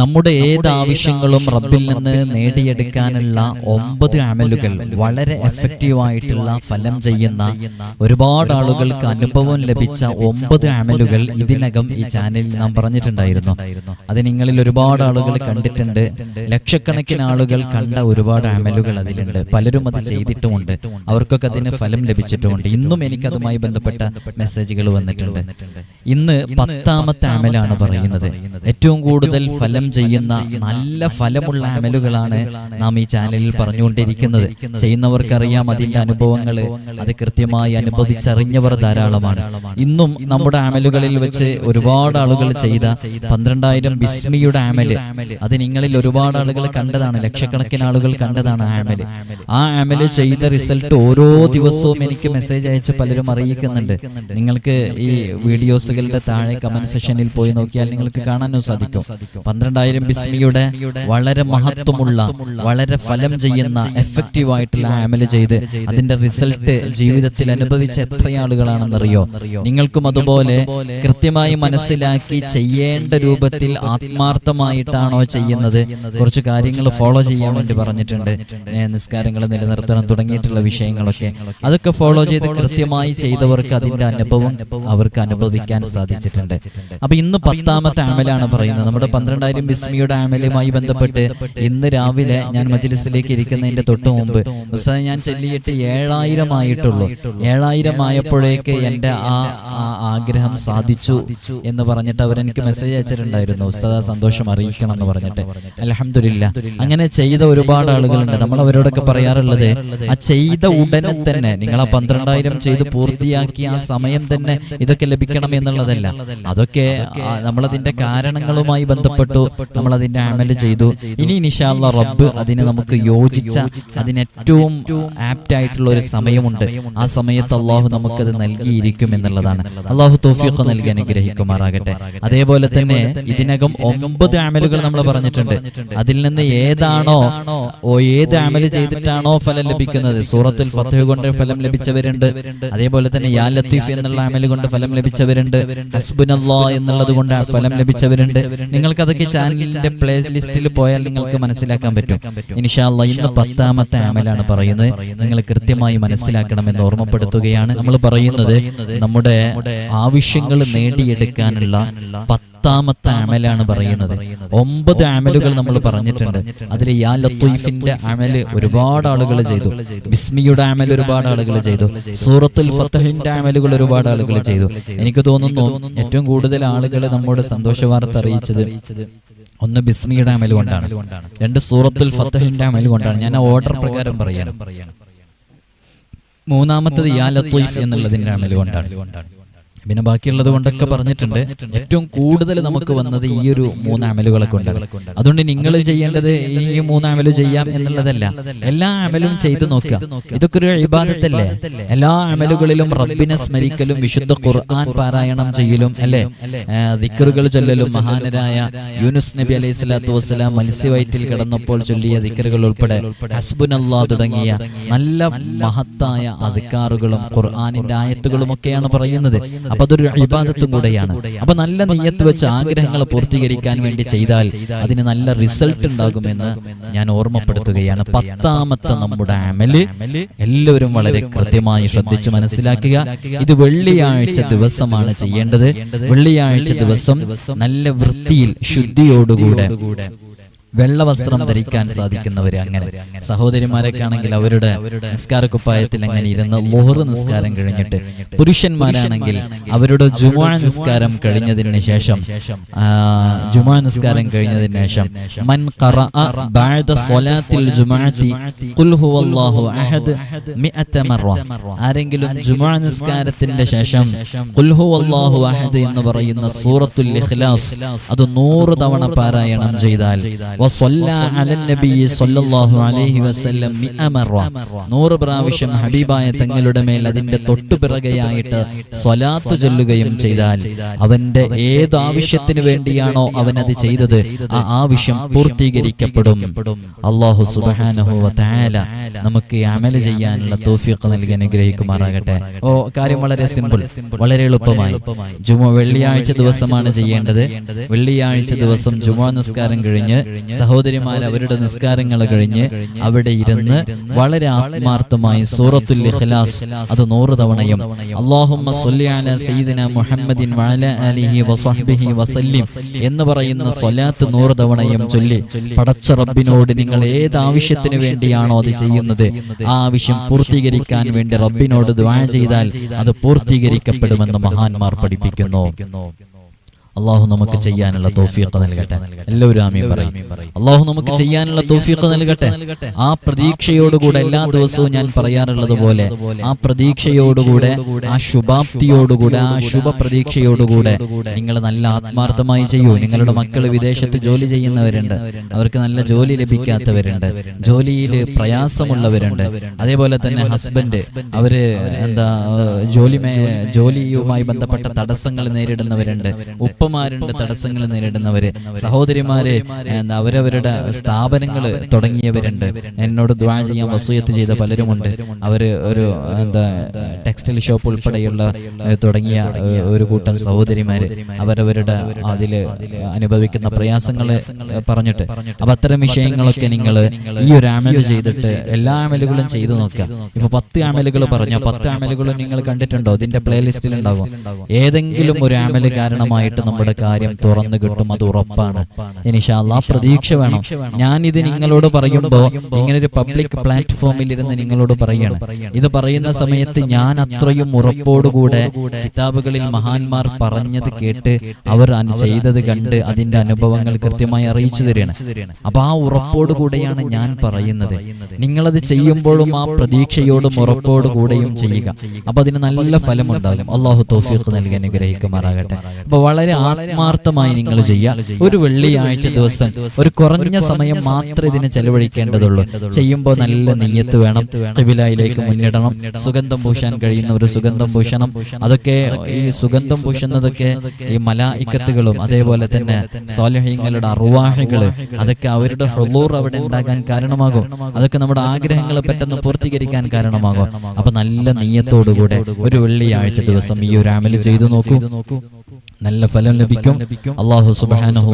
നമ്മുടെ ഏത് ആവശ്യങ്ങളും റബ്ബിൽ നിന്ന് നേടിയെടുക്കാനുള്ള ഒമ്പത് അമലുകൾ വളരെ എഫക്റ്റീവ് ആയിട്ടുള്ള ഫലം ചെയ്യുന്ന ഒരുപാട് ആളുകൾക്ക് അനുഭവം ലഭിച്ച ഒമ്പത് അമലുകൾ ഇതിനകം ഈ ചാനലിൽ നാം പറഞ്ഞിട്ടുണ്ടായിരുന്നു. അത് നിങ്ങളിൽ ഒരുപാട് ആളുകൾ കണ്ടിട്ടുണ്ട്. ലക്ഷക്കണക്കിന് ആളുകൾ കണ്ട ഒരുപാട് അമലുകൾ അതിലുണ്ട്. പലരും അത് ചെയ്തിട്ടുമുണ്ട് അവർക്കൊക്കെ അതിന് ഫലം ലഭിച്ചിട്ടുമുണ്ട് ഇന്നും എനിക്ക് അതുമായി ബന്ധപ്പെട്ട മെസ്സേജുകൾ വന്നിട്ടുണ്ട്. ഇന്ന് പത്താമത്തെ അമലാണ് പറയുന്നത്. ഏറ്റവും കൂടുതൽ ഫലം ചെയ്യുന്ന നല്ല ഫലമുള്ള അമലുകളാണ് നാം ഈ ചാനലിൽ പറഞ്ഞുകൊണ്ടിരിക്കുന്നത്. ചെയ്യുന്നവർക്കറിയാം അതിന്റെ അനുഭവങ്ങൾ അത് കൃത്യമായി അനുഭവിച്ചറിഞ്ഞവർ ധാരാളമാണ്. ഇന്നും നമ്മുടെ അമലുകളിൽ വെച്ച് ഒരുപാട് ആളുകൾ ചെയ്ത പന്ത്രണ്ടായിരം ബിസ്മിയുടെ അമൽ. അത് നിങ്ങളിൽ ഒരുപാട് ആളുകൾ കണ്ടതാണ്. ലക്ഷക്കണക്കിന് ആളുകൾ കണ്ടതാണ് ആ അമൽ. ആ അമൽ. ചെയ്ത റിസൾട്ട് ഓരോ ദിവസവും എനിക്ക് മെസ്സേജ് അയച്ച് പലരും അറിയിക്കുന്നുണ്ട്. നിങ്ങൾക്ക് ഈ വീഡിയോസുകളുടെ താഴെ കമന്റ് സെക്ഷനിൽ പോയി നോക്കിയാൽ നിങ്ങൾക്ക് കാണാനും സാധിക്കും. പന്ത്രണ്ടായിരം ബിസ്മിയുടെ വളരെ മഹത്വമുള്ള വളരെ ഫലം ചെയ്യുന്ന എഫക്റ്റീവ് ആയിട്ടുള്ള അമൽ ചെയ്ത് അതിന്റെ റിസൾട്ട് ജീവിതത്തിൽ അനുഭവിച്ച എത്ര ആളുകളാണെന്നറിയോ? നിങ്ങൾക്കും അതുപോലെ കൃത്യമായി മനസ്സിലാക്കി ചെയ്യേണ്ട രൂപത്തിൽ ആത്മാർത്ഥമായിട്ടാണോ ചെയ്യുന്നത്? കുറച്ച് കാര്യങ്ങൾ ഫോളോ ചെയ്യാൻ വേണ്ടി പറഞ്ഞിട്ടുണ്ട്. നിസ്കാരങ്ങൾ നിലനിർത്തണം തുടങ്ങിയിട്ടുള്ള വിഷയങ്ങളൊക്കെ. അതൊക്കെ ഫോളോ ചെയ്ത് കൃത്യമായി ചെയ്തവർക്ക് അതിന്റെ അനുഭവം അവർക്ക് അനുഭവിക്കാൻ സാധിച്ചിട്ടുണ്ട്. അപ്പൊ ഇന്ന് പത്താമത്തെ ആമലാണ് പറയുന്നത്. നമ്മുടെ പന്ത്രണ്ടായിരം ബിസ്മിയുടെ ആമലുമായി ബന്ധപ്പെട്ട് ഇന്ന് രാവിലെ ഞാൻ മജ്ലിസിലേക്ക് ഇരിക്കുന്നതിന്റെ തൊട്ട് മുമ്പ് ഞാൻ ചെല്ലിയിട്ട് ഏഴായിരം ആയിട്ടുള്ളൂ ഏഴായിരം ആയപ്പോഴേക്ക് എന്റെ ആ ആഗ്രഹം സാധിച്ചു എന്ന് പറഞ്ഞിട്ട് അവരെനിക്ക് മെസ്സേജ് അയച്ചിട്ടുണ്ടായിരുന്നു. ഉസ്താദ സന്തോഷം അറിയിക്കണം എന്ന് പറഞ്ഞിട്ട്. അലഹമില്ല അങ്ങനെ ചെയ്ത ഒരുപാട് ആളുകളുണ്ട്. നമ്മൾ അവരോടൊക്കെ പറയാറുള്ളത് ആ ചെയ്ത ഉടനെ തന്നെ നിങ്ങൾ ആ പന്ത്രണ്ടായിരം ചെയ്ത് പൂർത്തിയാക്കി ആ സമയം തന്നെ ഇതൊക്കെ ലഭിക്കണം എന്നുള്ളതല്ല. അതൊക്കെ നമ്മളതിന്റെ കാരണങ്ങളുമായി ബന്ധപ്പെട്ടു. നമ്മൾ അതിന്റെ അമൽ ചെയ്തു. ഇനി നിഷാല്ല റബ്ബ് അതിന് നമുക്ക് യോജിച്ച അതിന് ഏറ്റവും ആപ്റ്റ് ആയിട്ടുള്ള ഒരു സമയമുണ്ട്. ആ സമയത്ത് അള്ളാഹു നമുക്കത് നൽകിയിരിക്കും എന്നുള്ളതാണ്. അള്ളാഹു തോഫിയൊക്കെ നൽകി അനുഗ്രഹിക്കുമാറാകട്ടെ. അതേപോലെ തന്നെ ഇതിനകം ഒമ്പത് അമലുകൾ നമ്മൾ പറഞ്ഞിട്ടുണ്ട്. അതിൽ നിന്ന് ഏതാണോ ഓ ഏത് അമൽ ചെയ്തിട്ടാണോ ഫലം ലഭിക്കുന്നത്? സൂറത്തുൽ ഫത്തഹ് കൊണ്ട് ഫലം ലഭിച്ചവരുണ്ട്. അതേപോലെ തന്നെ യാ ലത്തീഫ് എന്നുള്ള അമൽ കൊണ്ട് ഫലം ലഭിച്ചവരുണ്ട്. ഹസ്ബുനല്ലാ എന്നുള്ളത് കൊണ്ട് ഫലം ലഭിച്ചവരുണ്ട്. നിങ്ങൾക്ക് അതൊക്കെ ചാനലിന്റെ പ്ലേ ലിസ്റ്റിൽ പോയാൽ നിങ്ങൾക്ക് മനസ്സിലാക്കാൻ പറ്റും. ഇൻഷാല്ല ഇന്ന് പത്താമത്തെ അമലാണ് പറയുന്നത്. നിങ്ങൾ കൃത്യമായി മനസ്സിലാക്കണമെന്ന് ഓർമ്മപ്പെടുത്തുകയാണ്. നമ്മൾ പറയുന്നത് നമ്മുടെ ആവശ്യങ്ങൾ നേടിയെടുക്കാനുള്ള പത്താമത്തെ അമലാണ് പറയുന്നത്. ഒമ്പത് അമലുകൾ നമ്മൾ പറഞ്ഞിട്ടുണ്ട്. അതിൽ യാ ലത്തീഫിന്റെ അമൽ ഒരുപാട് ആളുകൾ ചെയ്തു. ബിസ്മിയുടെ അമൽ ഒരുപാട് ആളുകൾ ചെയ്തു. സൂറത്തുൽ ഫത്തഹിന്റെ അമലുകൾ ഒരുപാട് ആളുകൾ ചെയ്തു. എനിക്ക് തോന്നുന്നു ഏറ്റവും കൂടുതൽ ആളുകൾ നമ്മുടെ സന്തോഷ വാർത്ത അറിയിച്ചത് ഒന്ന് ബിസ്മിയുടെ അമൽ കൊണ്ടാണ്. രണ്ട് സൂറത്തുൽ ഫത്തഹിന്റെ അമൽ കൊണ്ടാണ്. ഞാൻ ഓർഡർ പ്രകാരം പറയണം. മൂന്നാമത്തത് യാ ലത്തീഫ് എന്നുള്ളതിന്റെ അമൽ കൊണ്ടാണ്. പിന്നെ ബാക്കിയുള്ളത് കൊണ്ടൊക്കെ പറഞ്ഞിട്ടുണ്ട്. ഏറ്റവും കൂടുതൽ നമുക്ക് വന്നത് ഈ ഒരു മൂന്ന് അമലുകളെ കൊണ്ടാണ്. അതുകൊണ്ട് നിങ്ങൾ ചെയ്യേണ്ടത് ഈ മൂന്ന് അമൽ ചെയ്യാം എന്നുള്ളതല്ല. എല്ലാ അമലും ചെയ്തു നോക്കുക. ഇതൊക്കെ ഒരു ഇബാദത്തല്ലേ? എല്ലാ അമലുകളിലും റബ്ബിനെ സ്മരിക്കലും വിശുദ്ധ ഖുർആൻ പാരായണം ചെയ്യലും അല്ലെ? ദിക്കറുകൾ ചൊല്ലലും മഹാനരായ യൂനുസ് നബി അലൈഹി സ്വലാത്തു വസ്സലാം മത്സ്യവയറ്റിൽ കിടന്നപ്പോൾ ചൊല്ലിയ ദിക്കറുകൾ ഉൾപ്പെടെ ഹസ്ബുനല്ലാ തുടങ്ങിയ നല്ല മഹത്തായ അധികാറുകളും ഖുർആാനിന്റെ ആയത്തുകളും ഒക്കെയാണ് പറയുന്നത്. അപ്പൊ അതൊരു ഇബാദത്തും കൂടെയാണ്. അപ്പൊ നല്ല നെയ്യത്ത് വെച്ച് ആഗ്രഹങ്ങൾ പൂർത്തീകരിക്കാൻ വേണ്ടി ചെയ്താൽ അതിന് നല്ല റിസൾട്ട് ഉണ്ടാകുമെന്ന് ഞാൻ ഓർമ്മപ്പെടുത്തുകയാണ്. പത്താമത്തെ നമ്മുടെ അമൽ. എല്ലാവരും വളരെ കൃത്യമായി ശ്രദ്ധിച്ച് മനസ്സിലാക്കുക. ഇത് വെള്ളിയാഴ്ച ദിവസമാണ് ചെയ്യേണ്ടത്. വെള്ളിയാഴ്ച ദിവസം നല്ല വൃത്തിയിൽ ശുദ്ധിയോടുകൂടെ വെള്ള വസ്ത്രം ധരിക്കാൻ സാധിക്കുന്നവർ അങ്ങനെ. സഹോദരിമാരൊക്കെ ആണെങ്കിൽ അവരുടെ നിസ്കാര കുപ്പായത്തിൽ അങ്ങനെ ഇരുന്ന് ലോഹറ് നിസ്കാരം കഴിഞ്ഞിട്ട് പുരുഷന്മാരാണെങ്കിൽ അവരുടെ ജുമാ നിസ്കാരം കഴിഞ്ഞതിന് ശേഷം ജുമാ നിസ്കാരം കഴിഞ്ഞതിന് ശേഷം മൻ ആരെങ്കിലും ജുമാ നിസ്കാരത്തിന്റെ ശേഷം എന്ന് പറയുന്ന സൂറത്തുൽ ഇഖ്ലാസ് അത് നൂറ് തവണ പാരായണം ചെയ്താൽ നൂറ് പ്രാവശ്യം ഹബീബായ തങ്ങളുടെ മേൽ അതിന്റെ തൊട്ടുപിറകെയായിട്ട് സ്വലാത്ത് ചൊല്ലുകയും ചെയ്താൽ അവന്റെ ഏത് ആവശ്യത്തിന് വേണ്ടിയാണോ അവൻ അത് ചെയ്തത് ആ ആവശ്യം പൂർത്തീകരിക്കപ്പെടും. അള്ളാഹു സുബ്ഹാനഹു വ തആല നമുക്ക് ഈ അമൽ ചെയ്യാനുള്ള തൗഫീഖ് നൽകി അനുഗ്രഹിക്കുമാറാകട്ടെ. ഓ കാര്യം വളരെ സിമ്പിൾ. വളരെ എളുപ്പമായി. ജുമ വെള്ളിയാഴ്ച ദിവസമാണ് ചെയ്യേണ്ടത്. വെള്ളിയാഴ്ച ദിവസം ജുമാ നിസ്കാരം കഴിഞ്ഞ് സഹോദരിമാർ അവരുടെ നിസ്കാരങ്ങൾ കഴിഞ്ഞ് അവിടെ ഇരുന്ന് വളരെ ആത്മാർത്ഥമായി സൂറത്തുൽ ഇഖ്ലാസ് അത് നൂറ് തവണയും അല്ലാഹുമ്മ സല്ലി അലാ സയ്യിദിന മുഹമ്മദിൻ വഅലാ ആലിഹി വസഹ്ബിഹി വസല്ലിം എന്ന് പറയുന്ന സ്വലാത്ത് നൂറ് തവണയും ചൊല്ലി പടച്ച റബ്ബിനോട് നിങ്ങൾ ഏത് ആവശ്യത്തിന് വേണ്ടിയാണോ അത് ചെയ്യുന്നത്? ആ ആവശ്യം പൂർത്തീകരിക്കാൻ വേണ്ടി റബ്ബിനോട് ദ്വാ ചെയ്താൽ അത് പൂർത്തീകരിക്കപ്പെടുമെന്ന് മഹാന്മാർ പഠിപ്പിക്കുന്നു. അള്ളാഹു നമുക്ക് ചെയ്യാനുള്ള തോഫീഖ് നൽകട്ടെ. എല്ലാവരും ആമീൻ പറയും. അള്ളാഹു നമുക്ക് ചെയ്യാനുള്ള തോഫീഖ് നൽകട്ടെ. ആ പ്രതീക്ഷയോടുകൂടെ എല്ലാ ദിവസവും ഞാൻ പറയാറുള്ളത് പോലെ ആ പ്രതീക്ഷയോടുകൂടെ ആ ശുഭാപ്തിയോടുകൂടെ ആ ശുഭ പ്രതീക്ഷയോടുകൂടെ നിങ്ങൾ നല്ല ആത്മാർത്ഥമായി ചെയ്യൂ. നിങ്ങളുടെ മക്കൾ വിദേശത്ത് ജോലി ചെയ്യുന്നവരുണ്ട്. അവർക്ക് നല്ല ജോലി ലഭിക്കാത്തവരുണ്ട്. ജോലിയിൽ പ്രയാസമുള്ളവരുണ്ട്. അതേപോലെ തന്നെ ഹസ്ബൻഡ് അവർ എന്താ ജോലി ജോലിയുമായി ബന്ധപ്പെട്ട തടസ്സങ്ങൾ നേരിടുന്നവരുണ്ട്. ഉപ്പമാരുണ്ട് തടസ്സങ്ങൾ നേരിടുന്നവര്. സഹോദരിമാര് അവരവരുടെ സ്ഥാപനങ്ങൾ തുടങ്ങിയവരുണ്ട്. എന്നോട് ദ്വാ ചെയ്യാൻ വസൂയത്ത് ചെയ്ത പലരുമുണ്ട് അവർ ഒരു എന്താ ടെക്സ്റ്റൈൽ ഷോപ്പ് ഉൾപ്പെടെയുള്ള തുടങ്ങിയ ഒരു കൂട്ടം സഹോദരിമാര് അവരവരുടെ അതിൽ അനുഭവിക്കുന്ന പ്രയാസങ്ങൾ പറഞ്ഞിട്ട്. അപ്പൊ അത്തരം വിഷയങ്ങളൊക്കെ നിങ്ങൾ ഈ ഒരു അമൽ ചെയ്തിട്ട് എല്ലാ അമലുകളും ചെയ്തു നോക്കുക. ഇപ്പൊ പത്ത് അമലുകൾ പറഞ്ഞു പത്ത് അമലുകളും നിങ്ങൾ കണ്ടിട്ടുണ്ടോ? അതിന്റെ പ്ലേലിസ്റ്റിൽ ഉണ്ടാവും ഏതെങ്കിലും ഒരു അമൽ കാരണമായിട്ട് നമ്മുടെ കാര്യം തുറന്നു കിട്ടും അത് ഉറപ്പാണ്. ഇനിഷാല്ല പ്രതീക്ഷ വേണം. ഞാൻ ഇത് നിങ്ങളോട് പറയുമ്പോ ഇങ്ങനെ ഒരു പബ്ലിക് പ്ലാറ്റ്ഫോമിൽ ഇരുന്ന് നിങ്ങളോട് പറയാണ്. ഇത് പറയുന്ന സമയത്ത് ഞാൻ അത്രയും ഉറപ്പോടുകൂടെ കിതാബുകളിൽ മഹാന്മാർ പറഞ്ഞത് കേട്ട് അവർ ചെയ്തത് കണ്ട് അതിന്റെ അനുഭവങ്ങൾ കൃത്യമായി അറിയിച്ചു തരികയാണ്. അപ്പൊ ആ ഉറപ്പോടുകൂടെയാണ് ഞാൻ പറയുന്നത്. നിങ്ങളത് ചെയ്യുമ്പോഴും ആ പ്രതീക്ഷയോടും ഉറപ്പോടുകൂടെയും ചെയ്യുക. അപ്പൊ അതിന് നല്ല ഫലമുണ്ടാകും. അള്ളാഹു തൗഫീഖ് നൽകി അനുഗ്രഹിക്കുമാറാകട്ടെ. അപ്പൊ വളരെ ആത്മാർത്ഥമായി നിങ്ങൾ ചെയ്യുക. ഒരു വെള്ളിയാഴ്ച ദിവസം ഒരു കുറഞ്ഞ സമയം മാത്രമേ ഇതിനെ ചെലവഴിക്കേണ്ടതുള്ളൂ. ചെയ്യുമ്പോൾ നല്ല നെയ്യത്ത് വേണം കിബിലയിലേക്ക് മുന്നിടണം സുഗന്ധം പൂശാൻ കഴിയുന്ന ഒരു സുഗന്ധം പൂശണം. അതൊക്കെ ഈ സുഗന്ധം പൂശുന്നതൊക്കെ ഈ മലായിക്കത്തുകളും അതേപോലെ തന്നെ സോലഹ്യങ്ങളുടെ അറുവാഹകൾ അതൊക്കെ അവരുടെ ഹുളൂർ അവിടെ ഉണ്ടാകാൻ കാരണമാകും. അതൊക്കെ നമ്മുടെ ആഗ്രഹങ്ങൾ പെട്ടെന്ന് പൂർത്തീകരിക്കാൻ കാരണമാകും. അപ്പൊ നല്ല നെയ്യത്തോടുകൂടെ ഒരു വെള്ളിയാഴ്ച ദിവസം ഈ ഒരു അമൽ ചെയ്തു നോക്കൂ. നല്ല ഫലം ലഭിക്കും. അള്ളാഹു സുബാനഹു